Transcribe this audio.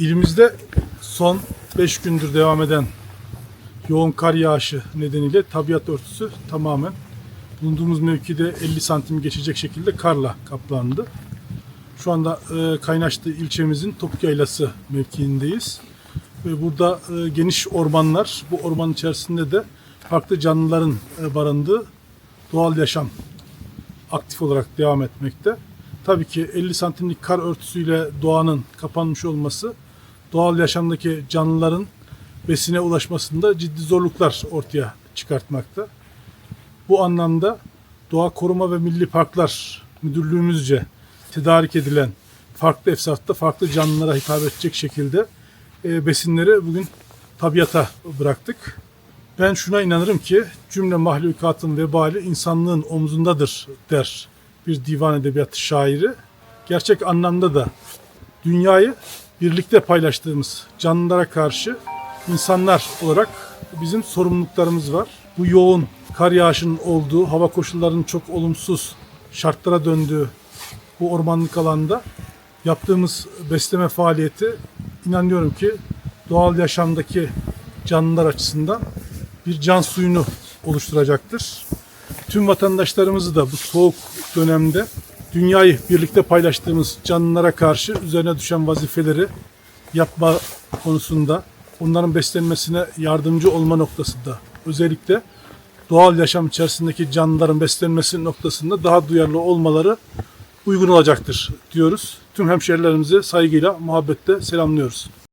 İlimizde son 5 gündür devam eden yoğun kar yağışı nedeniyle tabiat örtüsü tamamen bulunduğumuz mevkide 50 santim geçecek şekilde karla kaplandı. Şu anda e, ilçemizin Topuk Yaylası mevkiindeyiz. Ve burada e, geniş ormanlar, bu ormanın içerisinde de farklı canlıların e, barındığı doğal yaşam aktif olarak devam etmekte. Tabii ki 50 santimlik kar örtüsüyle doğanın kapanmış olması doğal yaşamdaki canlıların besine ulaşmasında ciddi zorluklar ortaya çıkartmakta. Bu anlamda Doğa Koruma ve Milli Parklar Müdürlüğümüzce tedarik edilen farklı efsafta farklı canlılara hitap edecek şekilde e, besinleri bugün tabiata bıraktık. Ben şuna inanırım ki cümle mahlukatın vebali insanlığın omzundadır der bir divan edebiyatı şairi. Gerçek anlamda da dünyayı birlikte paylaştığımız canlılara karşı insanlar olarak bizim sorumluluklarımız var. Bu yoğun kar yağışının olduğu, hava koşullarının çok olumsuz şartlara döndüğü bu ormanlık alanda yaptığımız besleme faaliyeti inanıyorum ki doğal yaşamdaki canlılar açısından bir can suyunu oluşturacaktır. Tüm vatandaşlarımızı da bu soğuk dönemde dünyayı birlikte paylaştığımız canlılara karşı üzerine düşen vazifeleri yapma konusunda onların beslenmesine yardımcı olma noktasında özellikle doğal yaşam içerisindeki canlıların beslenmesi noktasında daha duyarlı olmaları uygun olacaktır diyoruz. Tüm hemşerilerimizi saygıyla, muhabbetle selamlıyoruz.